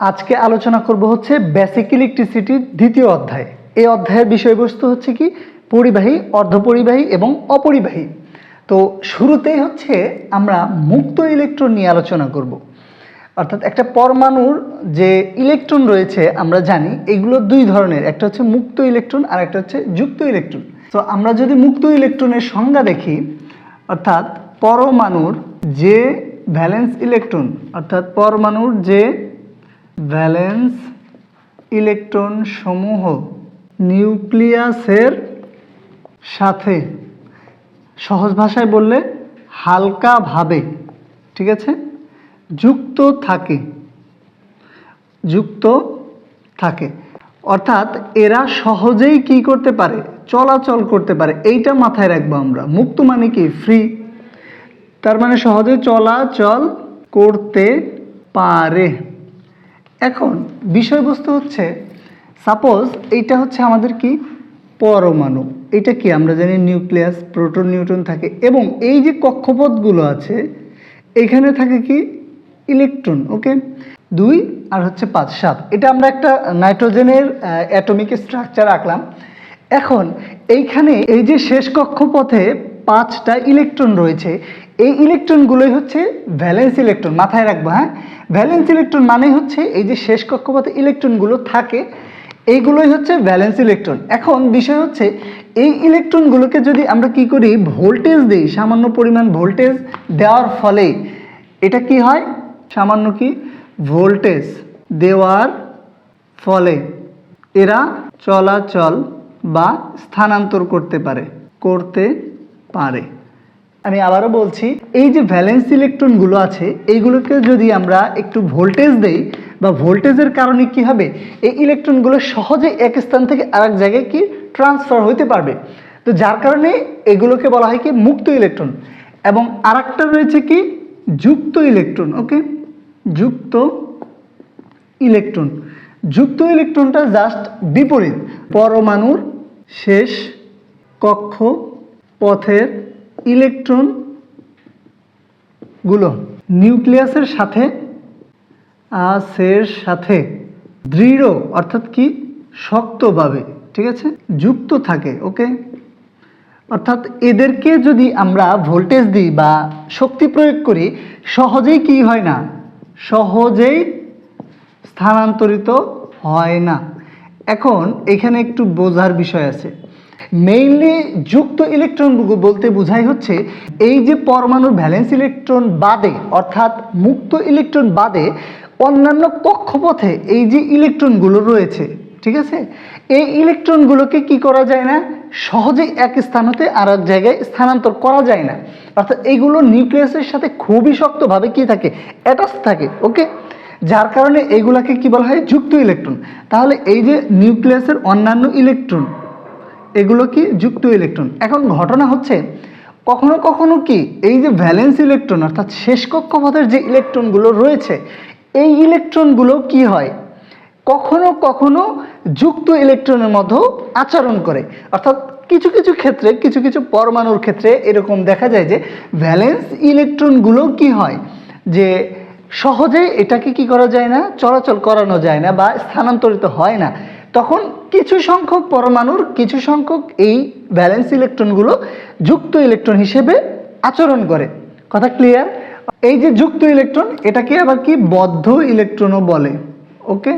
আজকে আলোচনা করব হচ্ছে বেসিক ইলেকট্রিসিটির দ্বিতীয় অধ্যায়। এই অধ্যায়ের বিষয়বস্তু হচ্ছে কি? পরিবাহী, অর্ধপরিবাহী এবং অপরিবাহী। তো শুরুতেই হচ্ছে আমরা মুক্ত ইলেকট্রন নিয়ে আলোচনা করব। অর্থাৎ একটা পরমাণুর যে ইলেকট্রন রয়েছে, আমরা জানি, এগুলো দুই ধরনের। একটা হচ্ছে মুক্ত ইলেকট্রন আর একটা হচ্ছে যুক্ত ইলেকট্রন তো আমরা যদি মুক্ত ইলেকট্রনের সংজ্ঞা দেখি, অর্থাৎ পরমাণুর যে ভ্যালেন্স ইলেকট্রন অর্থাৎ পরমাণুর যে ভ্যালেন্স ইলেকট্রন সমূহ নিউক্লিয়াসের সাথে সহজ ভাষায় বললে হালকাভাবে, ঠিক আছে? যুক্ত থাকে। যুক্ত থাকে। অর্থাৎ এরা সহজেই কি করতে পারে? চলাচল করতে পারে। এইটা মাথায় রাখব আমরা। মুক্ত মানে কি? ফ্রি তার মানে সহজে চলাচল করতে পারে। এখন বিষয়বস্তু হচ্ছে সাপোজ এইটা হচ্ছে আমাদের কি? পরমাণু। এটা কি আমরা জানি? নিউক্লিয়াস, প্রোটন, নিউট্রন থাকে। এবং এই যে কক্ষপথগুলো আছে, এখানে থাকে কি? ইলেকট্রন ওকে দুই আর হচ্ছে পাঁচ, সাত। এটা আমরা একটা নাইট্রোজেনের অ্যাটমিক স্ট্রাকচার আঁকলাম। এখন এইখানে এই যে শেষ কক্ষপথে পাঁচটা ইলেকট্রন রয়েছে এই ইলেকট্রনগুলোই হচ্ছে ভ্যালেন্স ইলেকট্রন মাথায় রাখব হ্যাঁ? ভ্যালেন্স ইলেকট্রন মানে হচ্ছে এই যে শেষ কক্ষপথে ইলেকট্রনগুলো থাকে, এইগুলোই হচ্ছে ভ্যালেন্স ইলেকট্রন এখন বিষয় হচ্ছে, এই ইলেকট্রনগুলোকে যদি আমরা কি করি ভোল্টেজ দিই, সামান্য পরিমাণ ভোল্টেজ দেওয়ার ফলে, এটা কি হয়? সামান্য কি? ভোল্টেজ দেওয়ার ফলে এরা চলাচল বা স্থানান্তর করতে পারে করতে পারে। আমি আবারও বলছি, এই যে ভ্যালেন্স ইলেকট্রনগুলো আছে, এইগুলোকে যদি আমরা একটু ভোল্টেজ দেই, বা ভোল্টেজের কারণে কি হবে? এই ইলেকট্রনগুলো সহজে এক স্থান থেকে আরেক জায়গায় কি ট্রান্সফার হতে পারবে? তো যার কারণে এগুলোকে বলা হয় কি মুক্ত ইলেকট্রন এবং আরেকটা রয়েছে কি যুক্ত ইলেকট্রন ওকে যুক্ত ইলেকট্রন যুক্ত ইলেকট্রনটা জাস্ট বিপরীত, পরমাণুর শেষ কক্ষ পথের ইলেকট্রনগুলো নিউক্লিয়াসের সাথে, আসের সাথে দৃঢ়, অর্থাৎ কি? শক্তভাবে, ঠিক আছে? যুক্ত থাকে, ওকে? অর্থাৎ এদেরকে যদি আমরা ভোল্টেজ দিই বা শক্তি প্রয়োগ করি, সহজেই কি হয় না? সহজেই স্থানান্তরিত হয় না। এখন এখানে একটু বোঝার বিষয় আছে। মেইনলি যুক্ত ইলেকট্রন বলতে বোঝাই হচ্ছে এই যে পরমাণুর ভ্যালেন্স ইলেকট্রন বাদে, অর্থাৎ মুক্ত ইলেকট্রন বাদে অন্যান্য কক্ষপথে এই যে ইলেকট্রনগুলো রয়েছে, ঠিক আছে? এই ইলেকট্রনগুলোকে কি করা যায় না? সহজেই এক স্থান হতে আর এক জায়গায় স্থানান্তর করা যায় না। অর্থাৎ এইগুলো নিউক্লিয়াসের সাথে খুবই শক্তভাবে কি থাকে? অ্যাটাচ থাকে ওকে যার কারণে এইগুলাকে কি বলা হয়? যুক্ত ইলেকট্রন তাহলে এই যে নিউক্লিয়াসের অন্যান্য ইলেকট্রন এগুলো কি যুক্ত ইলেকট্রন এখন ঘটনা হচ্ছে, কখনো কখনো কি এই যে ভ্যালেন্স ইলেকট্রন অর্থাৎ শেষ কক্ষপথের যে ইলেকট্রনগুলো রয়েছে, এই ইলেকট্রনগুলো কি হয়? কখনো কখনো যুক্ত ইলেকট্রনের মধ্যেও আচরণ করে। অর্থাৎ কিছু কিছু ক্ষেত্রে, কিছু কিছু পরমাণুর ক্ষেত্রে এরকম দেখা যায় যে ভ্যালেন্স ইলেকট্রনগুলো কি হয়? যে সহজে এটাকে কি করা যায় না, চলাচল করানো যায় না বা স্থানান্তরিত হয় না। তখন কিছু সংখ্যক পরমাণুর কিছু সংখ্যক এই ব্যালেন্স ইলেকট্রনগুলো যুক্ত ইলেকট্রন হিসেবে আচরণ করে। কথা ক্লিয়ার এই যে যুক্ত ইলেকট্রন এটাকে আবার কি বদ্ধ ইলেকট্রনও বলে ওকে